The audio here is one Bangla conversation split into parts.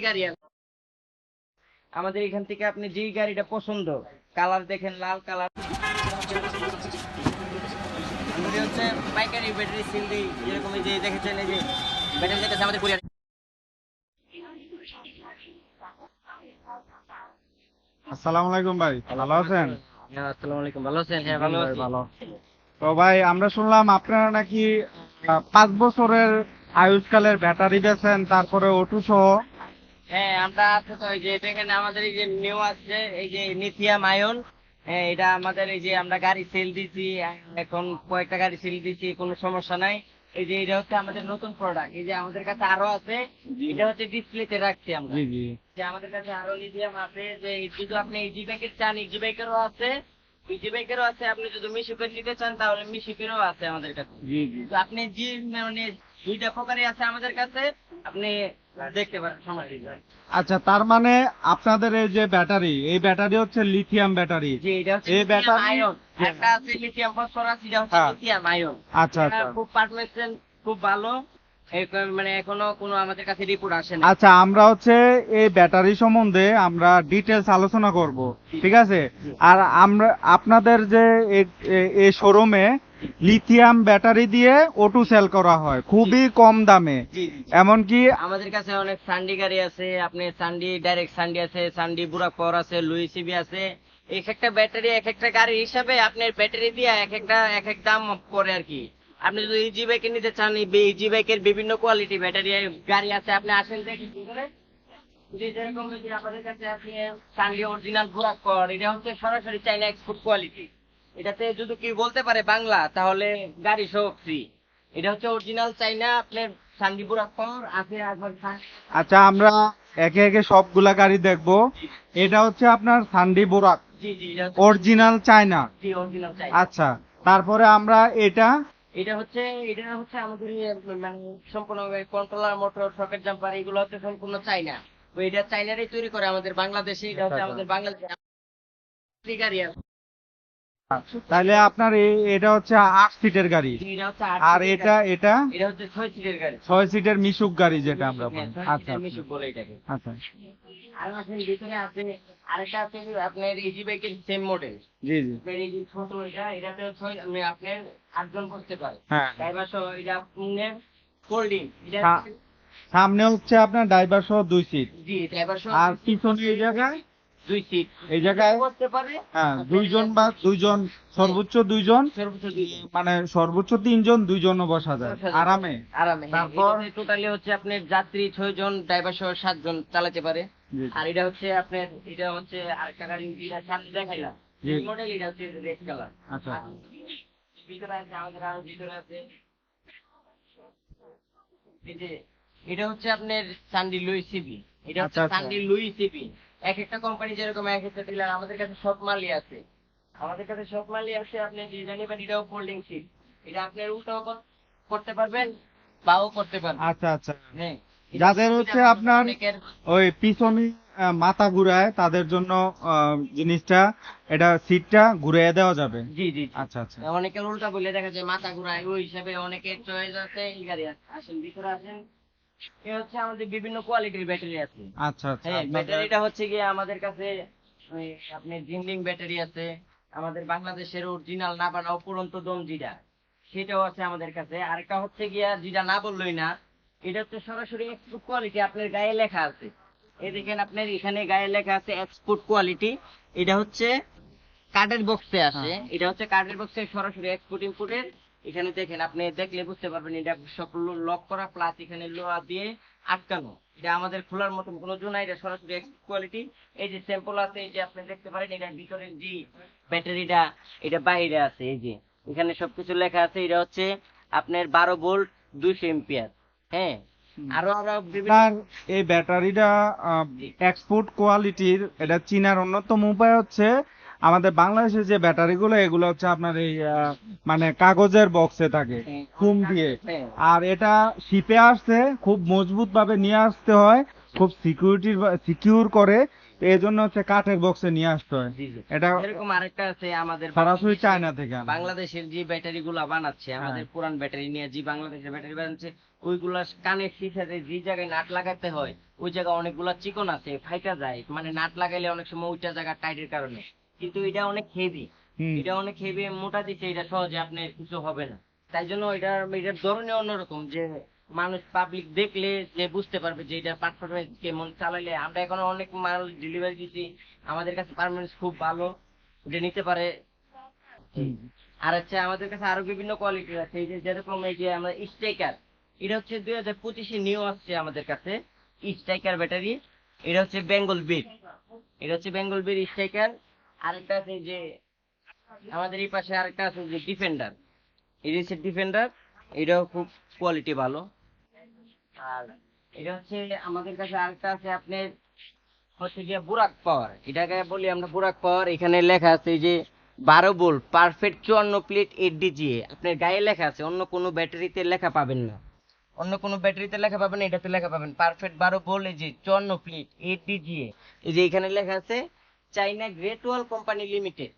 গাড়ি আছে। আমাদের এখান থেকে আপনি যেই গাড়িটা পছন্দ কালার দেখেন লাল কালার। আমাদের হচ্ছে পাইকারি ব্যাটারি সিল দিই যেরকম যে দেখেছেন এই যে ব্যাটারি যেটা আমাদের কুরিয়ার। আসসালামু আলাইকুম ভাই ভালো আছেন? হ্যাঁ, আসসালামু আলাইকুম ভালো আছেন? হ্যাঁ ভালো আছি। ভালো। তো ভাই আমরা শুনলাম আপনারা নাকি আহ, পাঁচ বছরের আয়ুষ্কালের ব্যাটারি বেছেন তারপরে অটো সহ হ্যাঁ আমরা আছে তো যে দেখেন আমাদের এই যে নিউ আছে এই যে নিথিয়াম আয়ন হ্যাঁ এটা আমাদের এই যে আমরা গাড়ি সেল দিছি এখন কয়েকটা গাড়ি সেল দিছি কোনো সমস্যা নাই। এই যে এটা হচ্ছে আমাদের নতুন প্রোডাক্ট এই যে আমাদের কাছে আরও আছে এটা হচ্ছে ডিসপ্লেতে রাখছি আমরা। যে আমাদের কাছে আরও লিথিয়াম আছে যে যদি আপনি ইজি ব্যাগের চান ইজি ব্যাগেরও আছে ইজি ব্যাগেরও আছে আপনি যদি মিশুকের নিতে চান তাহলে মিশুকেরও আছে আমাদের কাছে। তো আপনি যে মানে দুইটা প্রকারই আছে আমাদের কাছে আপনি আচ্ছা তার মানে আপনাদের এই যে ব্যাটারি এই ব্যাটারি হচ্ছে লিথিয়াম ব্যাটারি জি এটা হচ্ছে এই ব্যাটারি-। একটা আছে লিথিয়াম ফসফরাস এটা হচ্ছে হ্যাঁ। লিথিয়াম আয়ন আচ্ছা আচ্ছা। খুব পারফরমেন্স খুব ভালো। মানে এখনও কোনো আমাদের কাছে রিপোর্ট আসে না আচ্ছা আমরা হচ্ছে এই ব্যাটারি সম্বন্ধে আমরা ডিটেলস আলোচনা করব ঠিক আছে? আর আমরা আপনাদের যে এই শোরুমে লিথিয়াম ব্যাটারি দিয়ে অটো সেল করা হয় খুবই কম দামে। এমনকি আমাদের কাছে অনেক সান্ডি গাড়ি আছে আপনি সান্ডি ডাইরেক্ট সান্ডি আছে সান্ডি বুড়াক পাওয়ার আছে লুইসিবি আছে। এক একটা ব্যাটারি এক একটা গাড়ি হিসাবে আপনার ব্যাটারি দিয়ে এক একটা এক এক দাম পড়ে আর কি। আপনি যদি ইজি বাইকে নিতে চান ইজি বাইকের বিভিন্ন কোয়ালিটি ব্যাটারি গাড়ি আছে আপনি আসেন দেখি কি করে। যেরকম যে আমাদের কাছে আপনি সান্ডি অরিজিনাল পাওয়ার এটা হচ্ছে সরাসরি চাইনা এক্সপোর্ট কোয়ালিটি এটাতে যদি কি বলতে পারে বাংলা তাহলে গাড়ি সহ ফ্রি এটা হচ্ছে অরিজিনাল চাইনা আপনার পাওয়ার আছে একবার আচ্ছা আমরা একে একে সবগুলা গাড়ি দেখব। এটা হচ্ছে আপনার সান্ডি বোরাক অরিজিনাল চায়না আচ্ছা তারপরে আমরা এটা এটা হচ্ছে এটা হচ্ছে আমাদের এই মানে সম্পূর্ণ কন্ট্রোলার মোটর সকেট জাম্পার এগুলো হচ্ছে সম্পূর্ণ চাইনা এটা চাইনারই তৈরি করে আমাদের বাংলাদেশে এটা হচ্ছে আমাদের বাংলাদেশে তাহলে আপনার এটা হচ্ছে আট সিটের গাড়ি। আর এটা এটা? এটা হচ্ছে ছয় সিটের গাড়ি। ছয় সিটের মিশুক গাড়ি যেটা আমরা হ্যাঁ, বলি। আচ্ছা মিশুক বলে এটাকে। আচ্ছা। আর আছে ভিতরে আছে আরেকটা আছে আপনার ইজি বাইকের সেম মডেল জি জি। আপনার ছোট এটা এটাতে ছয় আপনি আপনার আটজন করতে পারে। হ্যাঁ। ড্রাইভার সহ এটা আপনার ফোল্ডিং এটা। সামনে হচ্ছে আপনার ড্রাইভার সহ দুই সিট জি ড্রাইভার সহ আর পিছনে এই জায়গায়? দুই সিট এই জায়গায় করতে পারে। হ্যাঁ দুইজন বা দুইজন সর্বোচ্চ দুইজন সর্বোচ্চ মানে সর্বোচ্চ তিনজন দুইজনও বসা যায়। আরামে। আরামে তারপর? টোটালি হচ্ছে আপনার যাত্রী ছয় জন ড্রাইভার সহ সাতজন চালাতে পারে। আর এটা হচ্ছে আপনার এটা হচ্ছে আরেকটা গাড়ি যেটা সামনে দেখাইলাম। মডেল এটা হচ্ছে রেড কালার আচ্ছা। ভিতরে আছে আমাদের আরও ভিতরে আছে। এই যে এটা হচ্ছে আপনার সান্ডি লুই সিবি এটা হচ্ছে। সান্ডি লুই সিবি এক একটা কোম্পানি যেরকম এক একটা ডিলার আমাদের কাছে সব মালই আছে। আমাদের কাছে সব মালই আছে আপনি ডিজাইন নেবেন এটাও ফোল্ডিং সিট এটা আপনার উল্টাও করতে পারবেন বাও করতে পারবেন। আচ্ছা আচ্ছা। হ্যাঁ। যাদের হচ্ছে আপনার ওই পিছনে মাথা ঘুরায় তাদের জন্য জিনিসটা এটা সিটটা ঘুরিয়ে দেওয়া যাবে। জি জি জি। আচ্ছা আচ্ছা। অনেকের উল্টা বলে দেখা যায় মাথা ঘুরায়। ওই হিসাবে অনেকের চয়েস আছে এই গাড়ি আসেন ভিতরে আসেন। এ হচ্ছে আমাদের বিভিন্ন কোয়ালিটির ব্যাটারি আছে। আচ্ছা আচ্ছা। হ্যাঁ ব্যাটারিটা হচ্ছে গিয়ে আমাদের কাছে ওই আপনি জিন্ডিং ব্যাটারি আছে আমাদের বাংলাদেশের অরিজিনাল না বানাও পুরন্ত দম যেটা সেটাও আছে আমাদের কাছে। আরেকটা হচ্ছে গিয়া যেটা না বললোই না এটা হচ্ছে সরাসরি এক্সপোর্ট কোয়ালিটি আপনার গায়ে লেখা আছে। এই দেখেন আপনার এখানে গায়ে লেখা আছে এক্সপোর্ট কোয়ালিটি এটা হচ্ছে কার্ডের বক্সে আসে এটা হচ্ছে কার্ডের বক্সে সরাসরি এক্সপোর্ট ইম্পোর্টের এখানে দেখেন আপনি দেখলে বুঝতে পারবেন এটা সব লক করা প্লাস এখানে লোহা দিয়ে আটকানো। এটা আমাদের খোলার মতন কোনো জো নাই এটা সরাসরি কোয়ালিটি এই যে স্যাম্পল আছে এই যে আপনি দেখতে পারেন এটার ভিতরে যে ব্যাটারিটা এটা বাইরে আছে এই যে। এখানে সবকিছু লেখা আছে এটা হচ্ছে আপনার বারো ভোল্ট দুইশো এম্পিয়ার হ্যাঁ? আরও আরও বিভিন্ন আপনার এই ব্যাটারিটা এক্সপোর্ট কোয়ালিটির এটা চীনার অন্যতম উপায় হচ্ছে আমাদের বাংলাদেশের যে ব্যাটারিগুলো এগুলো হচ্ছে আপনার এই মানে কাগজের বক্সে থাকে ফুম দিয়ে। আর এটা শিপে আসছে খুব মজবুত ভাবে নিয়ে আসতে হয় খুব সিকিউরিটি সিকিউর করে এই জন্য হচ্ছে কাঠের বক্সে নিয়ে আসতে হয়। এটা এরকম আরেকটা আছে আমাদের সরাসরি চায়না থেকে বাংলাদেশের যে ব্যাটারি গুলা বানাচ্ছে আমাদের হ্যাঁ। পুরান ব্যাটারি নিয়ে যে বাংলাদেশের ব্যাটারি বানাচ্ছে ওইগুলা কানের সাথে যে জায়গায় নাট লাগাতে হয় ওই জায়গায় অনেকগুলা চিকন আছে ফাইটা যায় মানে নাট লাগাইলে অনেক সময় ওইটা জায়গা টাইটের কারণে। কিন্তু এটা অনেক হেভি এটা অনেক হেভি মোটা দিচ্ছে এটা সহজে আপনার কিছু হবে না। তাই জন্য এটার এটার ধরনের অন্যরকম যে মানুষ পাবলিক দেখলে যে বুঝতে পারবে যে এটা পারফরমেন্স কেমন চালাইলে আমরা এখন অনেক মাল ডেলিভারি দিচ্ছি আমাদের কাছে পারফরমেন্স খুব ভালো এটা নিতে পারে। আর হচ্ছে আমাদের কাছে আরও বিভিন্ন কোয়ালিটির আছে এই যে যেরকম এই যে আমরা স্টেকার এটা হচ্ছে দুই হাজার পঁচিশে নিউ আসছে আমাদের কাছে স্ট্রাইকার ব্যাটারি এটা হচ্ছে বেঙ্গল বিট এটা হচ্ছে বেঙ্গল বিট স্ট্রাইকার আরেকটা আছে যে, আমাদের এই পাশে আরেকটা আছে যে ডিফেন্ডার এটা হচ্ছে ডিফেন্ডার এটাও খুব কোয়ালিটি ভালো। আর এটা হচ্ছে আমাদের কাছে আরেকটা আছে আপনার হচ্ছে যে বুরাক পাওয়ার এটাকে বলি আমরা বুরাক পাওয়ার এখানে লেখা আছে যে বারো বোল্ট পারফেক্ট চুয়ান্ন প্লেট এইট ডিজিএ আপনার গায়ে লেখা আছে, অন্য কোনো ব্যাটারিতে লেখা পাবেন না। অন্য কোনো ব্যাটারিতে লেখা পাবেন এটাতে লেখা পাবেন। পারফেক্ট বারো বোল্ট, এই যে চুয়ান্ন প্লেট এইট ডিজিএ এই যে এখানে লেখা আছে China Great Wall company limited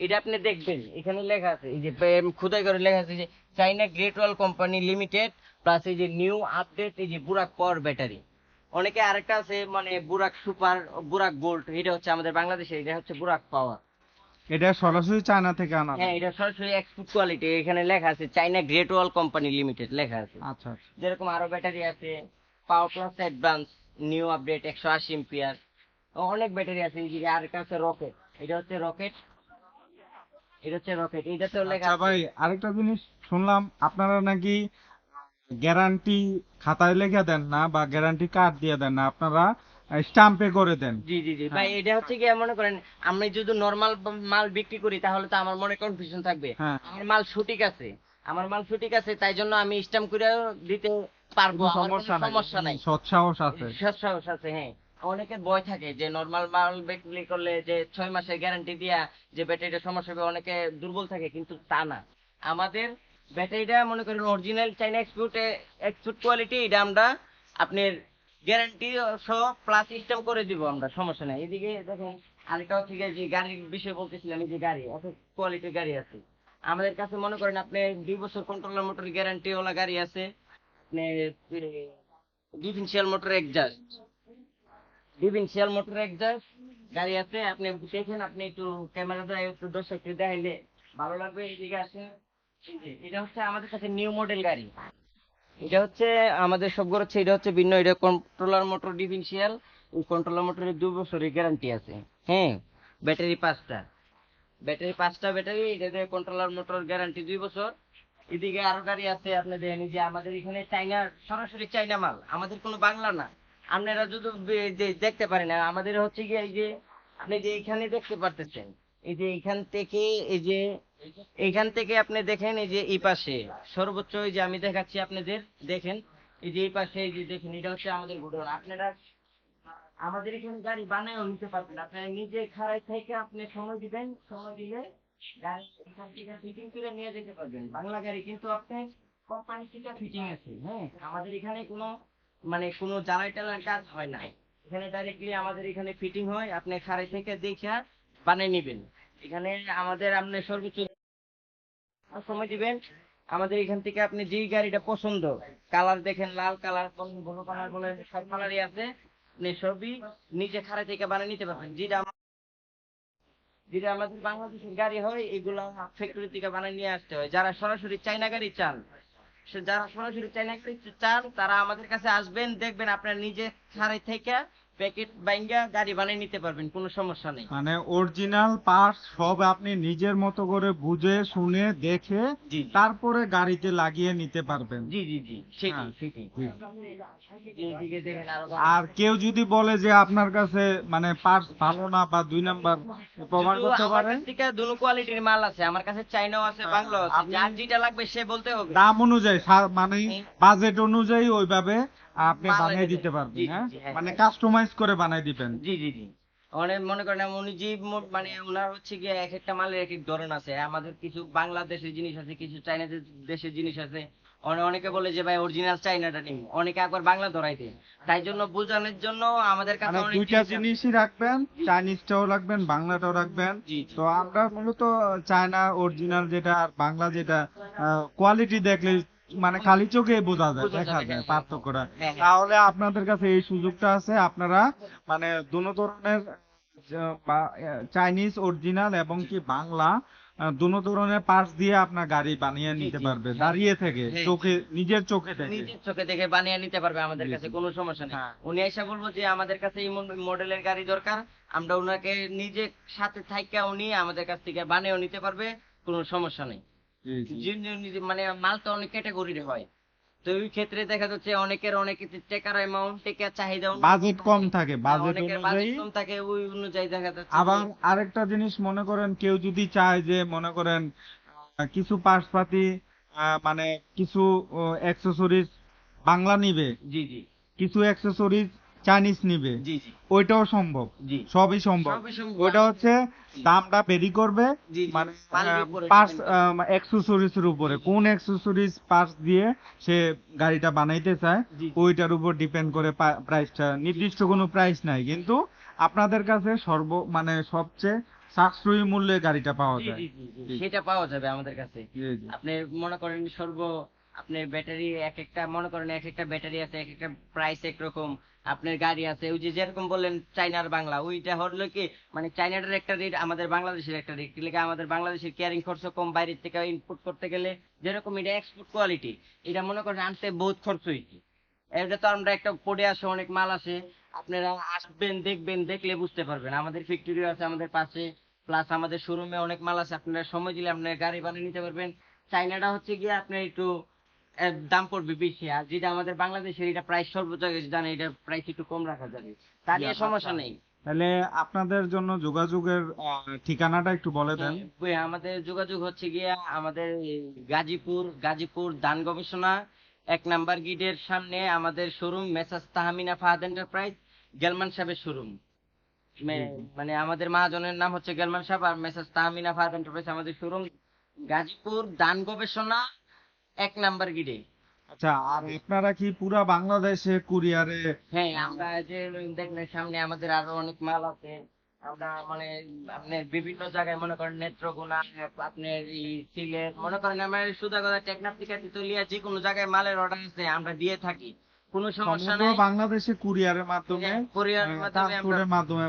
এটা আপনি দেখবেন এখানে লেখা আছে এই যে খোদাই করে লেখা আছে যে China Great Wall company limited plus এই যে নিউ আপডেট এই যে বুরাক পাওয়ার ব্যাটারি অনেকে আরেকটা আছে মানে বুরাক সুপার বুরাক গোল্ড এটা হচ্ছে আমাদের বাংলাদেশে এটা হচ্ছে বুরাক পাওয়ার এটা সরাসরি চায়না থেকে আনা হ্যাঁ। এটা সরাসরি এক্সপোর্ট কোয়ালিটি এখানে লেখা আছে China Great Wall company limited লেখা আছে। আচ্ছা আচ্ছা। যেরকম আরও ব্যাটারি আছে power plus advance new update একশো আশি এম্পিয়ার অনেক ব্যাটারি আছে এই যে আরেকটা আছে রকেট। এটা হচ্ছে রকেট। এটা হচ্ছে রকেট। এটাতেও লেখা আচ্ছা আছে। ভাই আরেকটা জিনিস শুনলাম আপনারা নাকি গ্যারান্টি খাতায় লেখা দেন না বা গ্যারান্টি কার্ড দিয়ে দেন না আপনারা স্টাম্পে করে দেন। জি জি জি। হ্যাঁ। ভাই এটা হচ্ছে কি মনে করেন আমি যদি নরমাল মাল বিক্রি করি তাহলে তো আমার মনে কনফিউশন থাকবে। হ্যাঁ। আমার মাল সঠিক আছে। আমার মাল সঠিক আছে তাই জন্য আমি স্ট্যাম্প করে দিতে পারব। নাই। সমস্যা নাই। সৎসাহস আছে। সৎসাহস আছে হ্যাঁ। অনেকের ভয় থাকে যে নর্মাল মাল বিক্রি করলে যে ছয় মাসের গ্যারান্টি দিয়া যে ব্যাটারিটা সমস্যা হবে, অনেকে দুর্বল থাকে, কিন্তু তা না। আমাদের ব্যাটারিটা মনে করেন original China export export quality এটা আমরা আপনার গ্যারান্টি সহ প্লাস স্ট্যাম্প করে দিব আমরা, সমস্যা নাই। এদিকে দেখেন আরেকটা হচ্ছে যে গাড়ির বিষয়ে বলতেছিলাম যে গাড়ি এত কোয়ালিটির গাড়ি আছে। আমাদের কাছে মনে করেন আপনি দুই বছর কন্ট্রোলার মোটর গ্যারান্টি ওলা গাড়ি আছে আপনি differential motor exhaust differential motor exhaust গাড়ি আছে, আপনি দেখেন, আপনি একটু ক্যামেরাটা একটু দর্শককে দেখাইলে ভালো লাগবে, এদিকে আসেন। এটা হচ্ছে আমাদের কাছে নিউ মডেল গাড়ি। এটা হচ্ছে আমাদের সবগুলো হচ্ছে এটা হচ্ছে ভিন্ন, এটা কন্ট্রোলার মোটর ডিফেন্সিয়াল এই কন্ট্রোলার মোটরের দুই বছরের গ্যারান্টি আছে। হ্যাঁ ব্যাটারি পাঁচটা। ব্যাটারি পাঁচটা ব্যাটারি এটাতে কন্ট্রোলার মোটর গ্যারান্টি দুই বছর। এদিকে আরও গাড়ি আছে, আপনি দেখেন যে আমাদের এখানে চাইনা সরাসরি চাইনা মাল। আমাদের কোনো বাংলা না। আপনারা যদি দেখতে পারেন আমাদের হচ্ছে গিয়ে এই যে আপনি যে এখানে দেখতে পারতেছেন, এই যে এখান থেকে এই যে এইখান থেকে আপনি দেখেন এই যে এই পাশে, সর্বোচ্চ এই যে আমি দেখাচ্ছি আপনাদের, দেখেন, এই যে এই পাশে এই যে দেখেন, এটা হচ্ছে আমাদের গোডাউন। আপনারা আমাদের এখানে গাড়ি বানায়ও নিতে পারবেন আপনারা নিজে খাড়াই থেকে আপনি সময় দিবেন, সময় দিলে এখান নিয়ে যেতে পারবেন। বাংলা গাড়ি কিন্তু আপনি কোম্পানি থেকে ফিটিং আছে হ্যাঁ? আমাদের এখানে কোনো মানে কোনো জ্বালাই টালার কাজ হয় না এখানে ডাইরেক্টলি আমাদের এখানে ফিটিং হয়, আপনি খাড়াই থেকে দেখে বানিয়ে নেবেন। এখানে আমাদের আপনি সর্বোচ্চ সময় দিবেন। আমাদের এখান থেকে আপনি যেই গাড়িটা পছন্দ কালার দেখেন, লাল কালার ব্লু কালার বলে সব কালারই আছে। আপনি সবই নিজে খাড়া থেকে বানিয়ে নিতে পারবেন। যেটা যেটা আমাদের বাংলাদেশের গাড়ি হয়, এগুলো ফ্যাক্টরি থেকে বানিয়ে নিয়ে আসতে হয়। যারা সরাসরি চাইনা গাড়ি চান যারা সরাসরি গাড়ি চান তারা আমাদের কাছে আসবেন দেখবেন আপনার নিজে খাড়াই থেকে প্যাকেট বাইঙ্গা গাড়ি বানিয়ে নিতে পারবেন কোনো সমস্যা নেই। মানে অরিজিনাল পার্টস সব আপনি নিজের মতো করে বুঝে শুনে দেখে তারপরে গাড়িতে লাগিয়ে নিতে পারবেন। জি জি জি হ্যাঁ, আরও কেউ যদি বলে যে আপনার কাছে মানে পার্টস ভালো না বা দুই নাম্বার প্রমাণ করতে পারেন কাছ থেকে দুনো কোয়ালিটির মাল আছে আমার কাছে চাইনাও আছে হ্যাঁ, বাংলাও আছে। যার যেটা লাগবে সে বলতে হবে। দাম অনুযায়ী মানে বাজেট অনুযায়ী ওইভাবে আপনি বানিয়ে দিতে- পারবেন হ্যাঁ? হ্যাঁ, মানে হ্যাঁ। কাস্টমাইজ করে বানাই দিবেন। জি জি জি। অনেক মনে করেন উনি যে মানে ওনার হচ্ছে গিয়ে এক একটা মালের এক এক ধরন আছে। আমাদের কিছু বাংলাদেশের জিনিস আছে কিছু চাইনা দেশের জিনিস আছে। অনে- অনেকে বলে যে ভাই অরিজিনাল চাইনাটা নিন। অনেকে একবার বাংলা ধরাই দেয় তাই জন্য বোঝানোর জন্য আমাদের কাছে মানে অনেক দুইটা। জিনিসই রাখবেন চাইনিজটাও রাখবেন বাংলাটাও রাখবেন। তো আমরা মূলত চায়না অরিজিনাল যেটা আর বাংলা যেটা কোয়ালিটি দেখলে মানে খালি চোখে বোঝা যায় দেখা যায়। পার্থক্যটা। তাহলে আপনাদের কাছে এই সুযোগটা আছে আপনারা মানে দুনো ধরনের চাইনিজ অরিজিনাল এবং কি বাংলা দুনো ধরনের পার্টস দিয়ে আপনার গাড়ি বানিয়ে নিতে পারবে দাঁড়িয়ে থেকে। চোখে নিজের চোখে থেকে নিজের চোখে দেখে বানিয়ে নিতে পারবে আমাদের কাছে কোনো সমস্যা নেই হ্যাঁ। উনি এসে বলব যে আমাদের কাছে এই মডেলের গাড়ি দরকার আমরা ওনাকে নিজে সাথে থাইকা উনি আমাদের কাছ থেকে বানিয়েও নিতে পারবে কোনো সমস্যা নেই মানে মাল তো অনেক ক্যাটাগরির হয়। তো ওই ক্ষেত্রে দেখা যাচ্ছে অনেকের অনেক টেকার অ্যামাউন্ট টেকার চাহিদা বাজেট কম থাকে বাজেট অনুযায়ী। কম থাকে ওই অনুযায়ী দেখা যাচ্ছে। আবার আরেকটা জিনিস মনে করেন কেউ যদি চায় যে মনে করেন কিছু পার্টসপাতি মানে কিছু অ্যাক্সেসরিজ বাংলা নিবে। জি জি। কিছু অ্যাক্সেসরিজ চাইনিজ নিবে। ওইটাও সম্ভব। সবই সম্ভব। ওইটা হচ্ছে দামটা বেরি করবে। মানে অ্যাক্সেসরিজ এর উপরে। কোন অ্যাক্সেসরিজ পার্টস দিয়ে সে গাড়িটা বানাইতে চায় ওইটার উপর ডিপেন্ড করে প্রাইসটা নির্দিষ্ট কোনো প্রাইস নাই। কিন্তু আপনাদের কাছে সর্ব মানে সবচেয়ে সাশ্রয়ী মূল্যে গাড়িটা পাওয়া যায়। সেটা পাওয়া যাবে আমাদের কাছে। আপনি মনে করেন সর্ব আপনার ব্যাটারি এক একটা মনে করেন এক একটা ব্যাটারি আছে এক একটা প্রাইস একরকম, আপনার গাড়ি আছে, ওই যে যেরকম বললেন চাইনার বাংলা, ওইটা হলো কি মানে চাইনাটার একটা রেট আমাদের বাংলাদেশের একটা রেট লেগে আমাদের বাংলাদেশের ক্যারিং খরচ কম বাইরের থেকে ইনপুট করতে গেলে, যেরকম এটা এক্সপোর্ট কোয়ালিটি এটা মনে করেন আনতে বহুত খরচ হয়েছে এটা তো আমরা একটা পড়ে আসে, অনেক মাল আসে, আপনারা আসবেন, দেখবেন, দেখলে বুঝতে পারবেন। আমাদের ফ্যাক্টরি আছে আমাদের পাশে প্লাস আমাদের শোরুমে অনেক মাল আছে, আপনারা সময় দিলে আপনার গাড়ি বানিয়ে নিতে পারবেন। চাইনাটা হচ্ছে গিয়ে আপনার একটু দাম পড়বে বেশি আর যেটা আমাদের বাংলাদেশের এটা প্রাইস সর্বোচ্চ জানে এটা প্রাইস একটু কম রাখা যাবে। তা নিয়ে আচ্ছা। সমস্যা নেই। তাহলে আপনাদের জন্য যোগাযোগের ঠিকানাটা একটু বলে দেন। ওই আমাদের যোগাযোগ হচ্ছে গিয়া আমাদের গাজীপুর গাজীপুর দান গবেষণা এক নাম্বার গিটের সামনে আমাদের showroom messrs Tahamina Fahad enterprise Gelman সাহেবের শোরুম। মানে আমাদের মহাজনের নাম হচ্ছে গেলমান সাহেব আর মেসাজ তাহামিনা ফাহাদ এন্টারপ্রাইজ আমাদের শোরুম। গাজীপুর দান গবেষণা এক নাম্বার গিরে আচ্ছা আর আপনারা কি পুরা বাংলাদেশে কুরিয়ারে হ্যাঁ আমরা যে দেখলেন সামনে আমাদের আরও অনেক মাল আছে। আমরা মানে আপনার বিভিন্ন জায়গায় মনে করেন নেত্রকোনা আপনার এই সিলেট মনে করেন আমার সুদাগদা টেকনাফ থেকে তিতুলিয়া যে কোনো জায়গায় মালের অর্ডার আছে আমরা দিয়ে থাকি। কোনো সমস্যা সমগ্র বাংলাদেশে কুরিয়ারের মাধ্যমে কোরিয়ার আহ, মাধ্যমে আমরা মাধ্যমে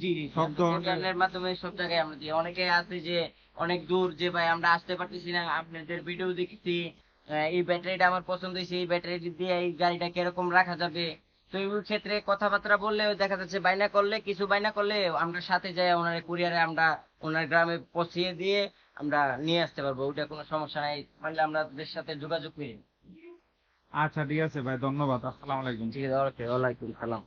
জি সব ধরনের- মাধ্যমে সব জায়গায় আমরা দিই। অনেকে আছে যে অনেক দূর যে ভাই আমরা আসতে পারতেছি না আপনাদের ভিডিও দেখছি এই ব্যাটারিটা আমার পছন্দ হয়েছে এই ব্যাটারি দিয়ে এই গাড়িটা কীরকম রাখা যাবে? তো এই ক্ষেত্রে কথাবার্তা বললে দেখা যাচ্ছে বাইনা করলে কিছু বাইনা করলে আমরা সাথে যাই ওনার কুরিয়ারে আমরা ওনার গ্রামে পৌঁছিয়ে দিয়ে আমরা নিয়ে আসতে পারব। ওটা কোনো সমস্যা নাই আমরা ওদের সাথে যোগাযোগ করি। আচ্ছা ঠিক আছে ভাই ধন্যবাদ আসসালামু আলাইকুম। ঠিক আছে ওয়ালাইকুম সালাম